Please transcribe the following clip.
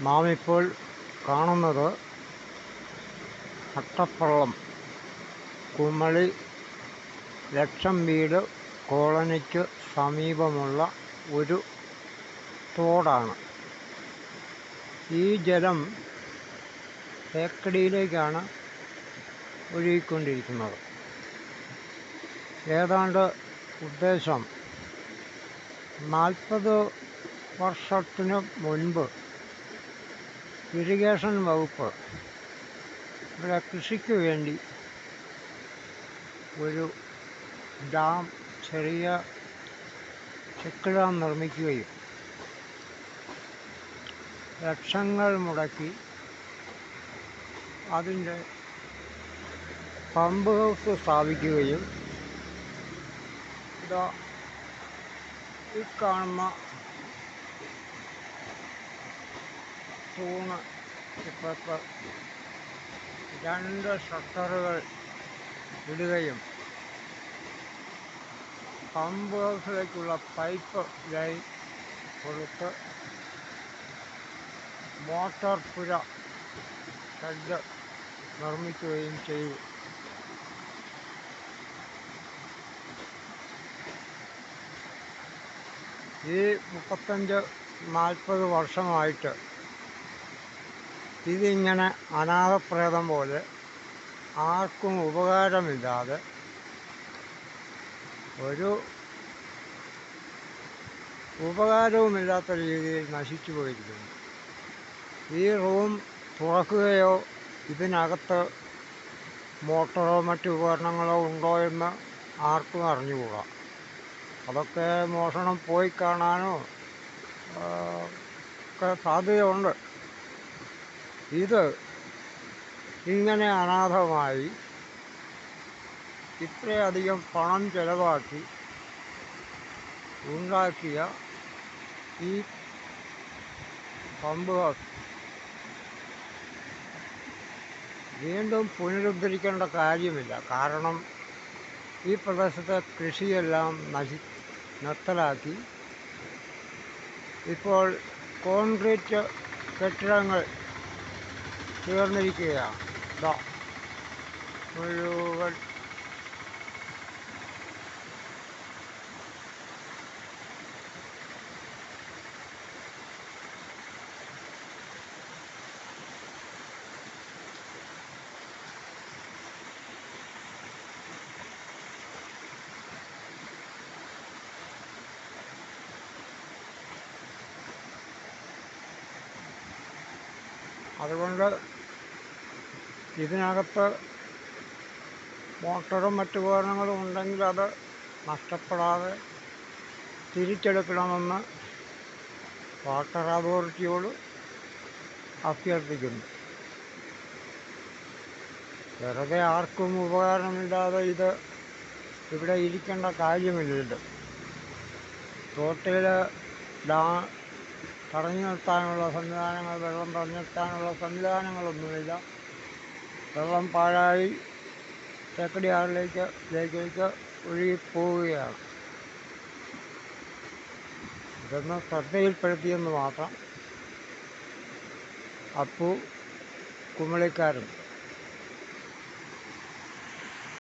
നാം ഇപ്പോൾ കാണുന്നത് അട്ടപ്പള്ളം കുമളി ലക്ഷം വീട് കോളനിക്ക് സമീപമുള്ള ഒരു തോടാണ്. ഈ ജലം തേക്കടിയിലേക്കാണ് ഒഴുകിക്കൊണ്ടിരിക്കുന്നത്. ഏതാണ്ട് ഉദ്ദേശം നാൽപ്പത് വർഷത്തിന് മുൻപ് ഇറിഗേഷൻ വകുപ്പ് ഇവിടെ കൃഷിക്ക് വേണ്ടി ഒരു ഡാം ചെറിയ ചെക്ക് ഡാം നിർമ്മിക്കുകയും ലക്ഷങ്ങൾ മുടക്കി അതിന്റെ പമ്പ് ഹൗസ് സ്ഥാപിക്കുകയും ഇതാ ഈ കാണുന്ന തൂണ്. ഇപ്പോഴത്തെ രണ്ട് ഷട്ടറുകൾ ഇടുകയും പമ്പ് ഹൗസിലേക്കുള്ള പൈപ്പ് ലൈൻ കൊടുത്ത് മോട്ടോർ പുര ഷെഡ് നിർമ്മിക്കുകയും ചെയ്തു. ഈ മുപ്പത്തഞ്ച് നാൽപ്പത് വർഷമായിട്ട് ഇതിങ്ങനെ അനാഥപ്രേതം പോലെ ആർക്കും ഉപകാരമില്ലാതെ ഒരു ഉപകാരവുമില്ലാത്ത രീതിയിൽ നശിച്ചു പോയിരിക്കുന്നു. ഈ റൂം തുറക്കുകയോ ഇതിനകത്ത് മോട്ടറോ മറ്റു ഉപകരണങ്ങളോ ഉണ്ടോ എന്ന് ആർക്കും അറിഞ്ഞുകൂടാ. അതൊക്കെ മോഷണം പോയി കാണാനോ ഒക്കെ സാധ്യതയുണ്ട്. ഇത് ഇങ്ങനെ അനാഥമായി ഇത്രയധികം പണം ചെലവാക്കി ഉണ്ടാക്കിയ ഈ പമ്പ് ഹൗസ് വീണ്ടും പുനരുദ്ധരിക്കേണ്ട കാര്യമില്ല. കാരണം ഈ പ്രദേശത്തെ കൃഷിയെല്ലാം നശി നിർത്തലാക്കി ഇപ്പോൾ കോൺക്രീറ്റ് കെട്ടിടങ്ങൾ തീർന്നിരിക്കുകയാണ് ദാ മുഴുവൻ അതുകൊണ്ട് ഇതിനകത്ത് മോട്ടറും മറ്റു ഉപകരണങ്ങളും ഉണ്ടെങ്കിൽ അത് നഷ്ടപ്പെടാതെ തിരിച്ചെടുക്കണമെന്ന് വാട്ടർ അതോറിറ്റിയോട് അഭ്യർത്ഥിക്കുന്നു. വെറുതെ ആർക്കും ഉപകാരമില്ലാതെ ഇത് ഇവിടെ ഇരിക്കേണ്ട കാര്യമില്ലല്ലോ. തോട്ടിൽ ഡാ തടഞ്ഞു നിർത്താനുള്ള സംവിധാനങ്ങൾ വെള്ളം തടഞ്ഞു നിർത്താനുള്ള സംവിധാനങ്ങളൊന്നുമില്ല. വെള്ളം പാഴായി തേക്കടിയാറിലേക്ക് ലേക്കിലേക്ക് ഒഴുകി പോവുകയാണ് ഇതൊന്ന് ശ്രദ്ധയിൽപ്പെടുത്തിയെന്ന് മാത്രം അപ്പു കുമളിക്കാരൻ